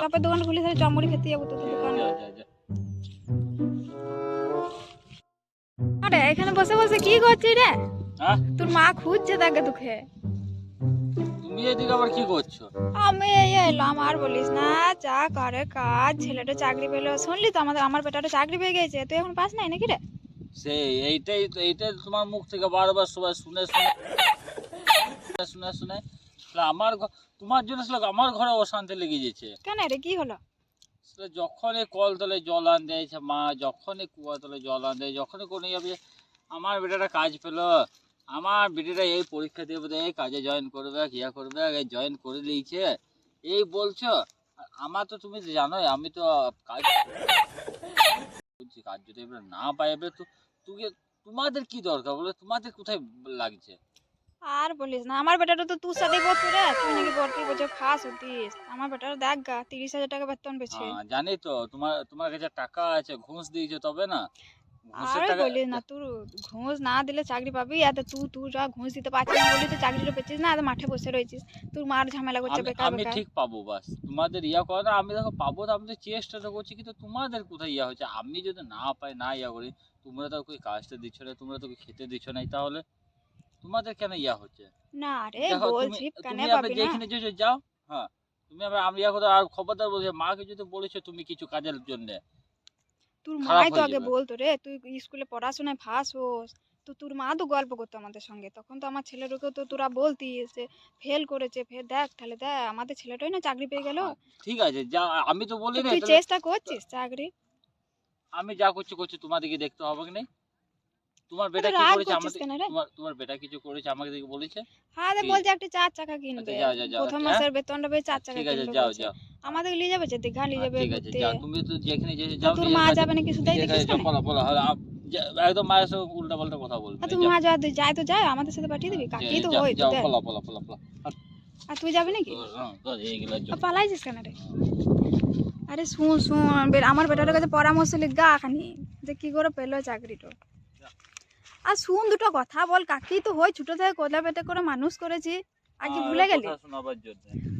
তারপর দোকান খুলে তাহলে চমড়ি খেতে যাব তোদের দোকানে। আরে এখানে বসে বসে কি করছিস রে? হ্যাঁ? তোর মা খুঁজছে তাকে তোকে। তুমি এদিকে আবার কি করছ? আমি এই এলাম আর বলিস না যা করে কাজ। ছেলেটা চাকরি পেল। শুনলি তো আমাদের আমার বেটাটা চাকরি পেয়ে গেছে। তুই এখন পাস নাই নাকি রে? সেই এইটাই এইটাই তোমার মুখ থেকে বারবার সবাই শুনে শুনে শুনে শুনে। আমার তোমার জন্য আমার ঘরে অশান্তি লেগে গেছে। কেন রে? কি হলো? যখনই কল তলে জল আন দিয়েছে মা যখনই কুয়া তলে জল আন দেয় যখনই কোনো যাবে আমার বেটাটা কাজ পেল। আমার বেটাটা এই পরীক্ষা দিয়ে বোধহয় এই কাজে জয়েন করবে ইয়া করবে এই জয়েন করে দিয়েছে। এই বলছো আমার তো তুমি তো জানোই আমি তো কাজ কাজ যদি না পাই এবার তো তুমি তোমাদের কি দরকার বলে? তোমাদের কোথায় লাগছে? আর বলিস না আমার বেটাটা তো তোর সাথেই পড়তো রে তুই নাকি পড়তি বছর ফাঁস হতিস আমার বেটাটা দেখ গা তিরিশ হাজার টাকা বেতন পেয়েছে। হ্যাঁ, জানি তো তোমার তোমার কাছে টাকা আছে ঘুষ দিয়েছ তবে না। আর বলিস না তোর ঘুষ না দিলে চাকরি পাবি এত তুই তুই যা ঘুষ দিতে পারছিস না বলে তো চাকরিটা পেয়েছিস না এত মাঠে বসে রয়েছিস তোর মার ঝামেলা করছে আমি- বেকার আমি ঠিক পাবো বাস তোমাদের ইয়া করে না আমি দেখো পাবো তো আমি তো চেষ্টাটা করছি কিন্তু তোমাদের কোথায় ইয়া হচ্ছে? আমি যদি না পাই না ইয়া করি তোমরা তো কই কাজটা দিচ্ছ না তোমরা তো খেতে দিচ্ছ না তাহলে তোমাদের কেন ইয়া হচ্ছে? না রে বলছি কেন পাবি না? যেখানে যে যাও হ্যাঁ। তুমি আবার আমি ইয়া করে আর খবরদার বলছি মাকে যদি বলেছ তুমি কিছু কাজের জন্য তোর মাই তো আগে বলতো রে তুই স্কুলে পড়াশোনায় ফাঁস হোস তো তোর মা তো গল্প করতো আমাদের সঙ্গে। তখন তো আমার ছেলেটাকেও তো তোরা বলতিস যে ফেল করেছে ফের দেখ তাহলে দেখ আমাদের ছেলেটাই না চাকরি পেয়ে গেল? হ্যাঁ, ঠিক আছে যা আমি তো বলি না তুই চেষ্টা করছিস চাকরি? আমি যা করছি করছি তোমাদেরকে দেখতে হবে কি নাই? তোমার বেটা কি করেছে আমাকে তোমার তোমার বেটা কিছু করেছে আমাকে দেখে বলেছে? হ্যাঁ বলছে একটা চার চাকা কিনবে। যাও, প্রথম হ্যাঁ? মাসের বেতনটা পেয়ে চার চাকা কিনবে যাও যাও। আমাদের নিয়ে যাবে যে দীঘা নিয়ে হ্যাঁ, যাবে ঠিক আছে যাও তুমি তো যেখানে যে তো যাও তোর মা যাবে। নাকি দেখিস না? বলো বলো হ্যাঁ, একদম মায়ের সঙ্গে উল্টা পাল্টা কথা বলবে। যাও, মা যা যায় তো যায় আমাদের সাথে পাঠিয়ে দিবি কাকি তো হই যাও, বলো, বলো, বলো, বলো। আর তুই যাবি নাকি? হ্যাঁ, যাও। পালাইছিস কেন রে? আরে শুন শুন আমার বেটার কাছে পরামর্শ লিখ গা খানি যে কি করে পেল চাকরিটা। আর শুন দুটো কথা বল কাকি তো হই ছোট থেকে কোলা পেটে করে মানুষ করেছি। আর কি ভুলে গেলি।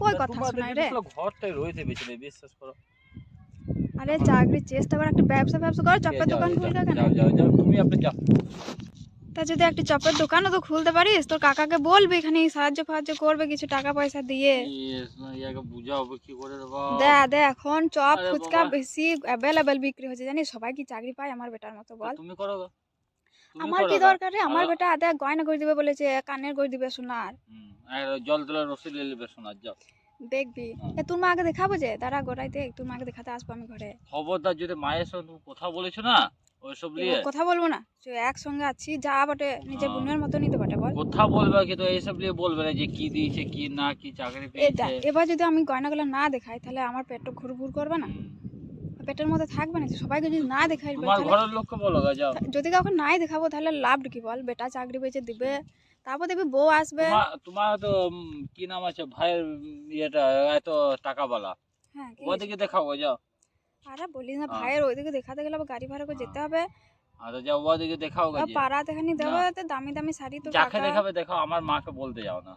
কই কথা শোনাই রে? ঘরটাই রয়েছে বেশি বিশ্বাস করো। আরে চাকরির চেষ্টা করে একটা ব্যবসা ব্যবসা করে চপের দোকান খুলতে কেন? যাও যাও যাও তুমি আপনি যাও। তা যদি একটা চপের দোকানও তো খুলতে পারিস তোর কাকাকে বলবি এখানে সাহায্য ফাহায্য করবে কিছু টাকা পয়সা দিয়ে। দে দে এখন চপ ফুচকা বেশি অ্যাভেলেবেল বিক্রি হচ্ছে জানিস? সবাই কি চাকরি পায় আমার বেটার মতো বল। তুমি করো আমার কি। দরকার? রে আমার বেটা আদা গয়না করে দিবে বলেছে কানের করে দিবে সোনার আর। জল তোলার রসিদ নিয়ে নেবে শোনার যাও। দেখবি। এ তোর মাকে দেখাবো যে? দাঁড়া গোড়াই দেখ তোর মাকে দেখাতে আসব আমি ঘরে। খবরদার যদি মায়ের সঙ্গে তুমি কথা বলেছ না ওইসব নিয়ে। কথা বলব না। যে একসঙ্গে আছি যা বটে নিজের। বোনের মতো নিতে বটে বল। কথা বলবে কিন্তু এইসব নিয়ে বলবে না যে কি দিয়েছে কি না কি চাকরি পেয়েছে। এবার যদি আমি গয়নাগুলো না দেখাই তাহলে আমার পেটটা ঘুর ঘুর করবে না। পেটের মধ্যে থাকবে না সবাইকে যদি না দেখাই ঘরের লোককে বলো যাও। যদি কাউকে নাই দেখাবো তাহলে লাভ কি বল? বেটা চাকরি পেয়েছে দিবে তারপর দেখবি বউ আসবে। তোমার তো কি নাম আছে ভাইয়ের ইয়েটা এত টাকাওয়ালা। হ্যাঁ ওদিকে দেখাবো যাও। আরে বলিস না। ভাইয়ের ওইদিকে দেখাতে গেলে আবার গাড়ি ভাড়া করে যেতে হবে। আচ্ছা যাও ওদিকে দেখাও গা আর যে। পাড়াতে খানি দেবো তো দামি দামি শাড়ি তো কাকা। দেখাবে দেখাও আমার মাকে বলতে যাও না।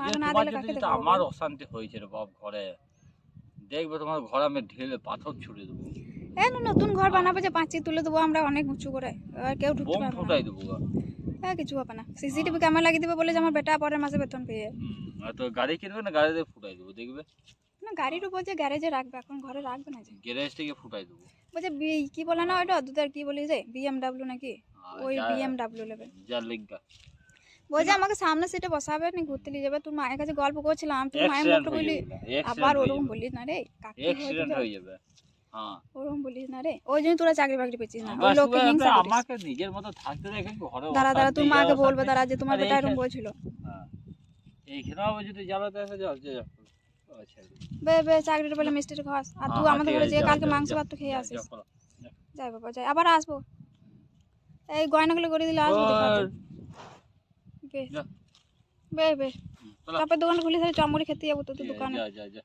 যদি না তোমার দিলে কাকে দেখাবো আমার অশান্তি হয়েছে রে বাপ ঘরে। দেখবে তোমার ঘরে আমি ঢেলে পাথর ছুড়ে দেবো। না নতুন ঘর বানাবো যে পাঁচি তুলে দেবো আমরা অনেক উঁচু করে। আর কেউ ঢুকতে পারবে না। ফুটাই দেবো হ্যাঁ কিছু হবে না। সিসিটিভি ক্যামেরা লাগিয়ে দেবে বলে যে আমার বেটা পরের মাসে বেতন পেয়ে আর তো গাড়ি কিনবে না গাড়িতে ফুটাই দেবো দেখবে? না গাড়িরও বলছে গ্যারেজে রাখবে এখন ঘরে রাখবে না যে। গ্যারেজ থেকে ফুটাই দেবো। বলছে বি কি বলে না ওইটা? দুধের কি বলি যে? বিএমডাব্লিউ নাকি? ওই যা- বিএমডাব্লিউ নেবে যা লিখবা বলছে আমাকে সামনে সিটে বসাবে নি ঘুরতে নিয়ে যাবে। তোর মায়ের কাছে গল্প করছিলাম তুই মায়ের মুখটা বলি আবার ওরকম যাবে। বলিস না রে কাকি অ্যাক্সিডেন্ট হয়ে যাবে হ্যাঁ। ওরকম বলিস না রে। ওই জন্য তোরা চাকরি বাকরি পেয়েছিস না ওই লোককে হিংসা আমাকে নিজের মতো থাকতে দেখে ঘরে দাঁড়া দাঁড়া তোর মাকে বলবে দাঁড়া যে তোমার বেটা এরকম বলছিল। হ্যাঁ। এইখানে আবার যদি জ্বালাতে আসে যাও যাও। আচ্ছা। বে বে চাকরিটা পেলে মিষ্টিটা খাস আর তুই হ্যাঁ, আমাদের ঘরে যে কালকে মাংস ভাত তো খেয়ে আসিস। যাই বাবা যাই আবার আসব। এই গয়নাগুলো করে দিলে আসব বে বে। বে তারপর দোকান খুলে তাহলে চামড়ি খেতে যাব তোদের দোকানে। যা যা যা।